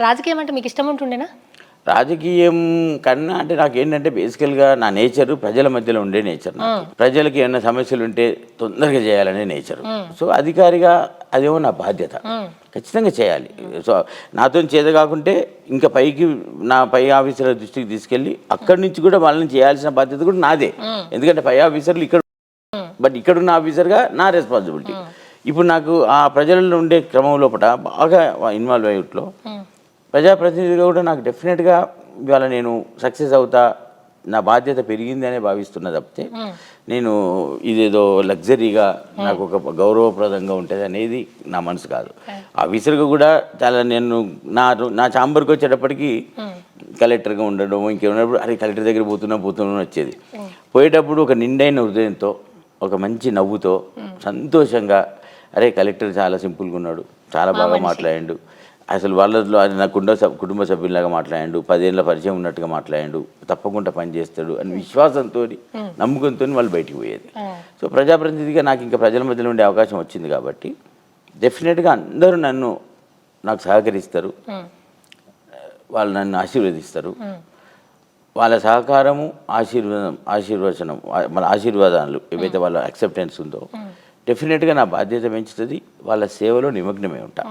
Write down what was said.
రాజకీయం అంటే మీకు ఇష్టం ఉంటుండేనా? రాజకీయం కన్నా అంటే నాకు ఏంటంటే బేసికల్గా నా నేచర్ ప్రజల మధ్యలో ఉండే నేచర్ ప్రజలకి ఏమైనా సమస్యలు ఉంటే తొందరగా చేయాలనే నేచర్. సో అధికారిగా అదేమో నా బాధ్యత. ఖచ్చితంగా చేయాలి. సో నాతో చేత కాకుంటే ఇంకా పైకి నా పై ఆఫీసర్ల దృష్టికి తీసుకెళ్ళి అక్కడి నుంచి కూడా వాళ్ళని చేయాల్సిన బాధ్యత కూడా నాదే. ఎందుకంటే పై ఆఫీసర్లు ఇక్కడ బట్ ఇక్కడున్న ఆఫీసర్గా నా రెస్పాన్సిబిలిటీ. ఇప్పుడు నాకు ఆ ప్రజలలో ఉండే క్రమం లోపల బాగా ఇన్వాల్వ్ అయ్యట్లో ప్రజాప్రతినిధిగా కూడా నాకు డెఫినెట్గా ఇవాళ నేను సక్సెస్ అవుతా నా బాధ్యత పెరిగింది అనే భావిస్తున్నా తప్పితే నేను ఇదేదో లగ్జరీగా నాకు ఒక గౌరవప్రదంగా ఉంటుంది అనేది నా మనసు కాదు. ఆఫీసర్గా కూడా చాలా నేను నా నా ఛాంబర్కి వచ్చేటప్పటికి కలెక్టర్గా ఉండడం ఇంకేమన్నప్పుడు అరే కలెక్టర్ దగ్గర పోతున్నా పోతున్నా వచ్చేది. పోయేటప్పుడు ఒక నిండైన హృదయంతో ఒక మంచి నవ్వుతో సంతోషంగా అరే కలెక్టర్ చాలా సింపుల్గా ఉన్నాడు చాలా బాగా మాట్లాడాడు అసలు వాళ్ళలో అది నా కుటుంబ సభ్- కుటుంబ సభ్యులాగా మాట్లాడాడు పదేళ్ళ పరిచయం ఉన్నట్టుగా మాట్లాడాడు తప్పకుండా పని చేస్తాడు అని విశ్వాసంతో నమ్మకంతో వాళ్ళు బయటికి పోయేది. సో ప్రజాప్రతినిధిగా నాకు ఇంకా ప్రజల మధ్యలో ఉండే అవకాశం వచ్చింది కాబట్టి డెఫినెట్గా అందరూ నన్ను నాకు సహకరిస్తారు. వాళ్ళు నన్ను ఆశీర్వదిస్తారు. వాళ్ళ సహకారము ఆశీర్వాదం ఆశీర్వచనం మన ఆశీర్వాదాలు ఏవైతే వాళ్ళ అక్సెప్టెన్స్ ఉందో డెఫినెట్గా నా బాధ్యత పెంచుతుంది. వాళ్ళ సేవలో నిమగ్నమై ఉంటా.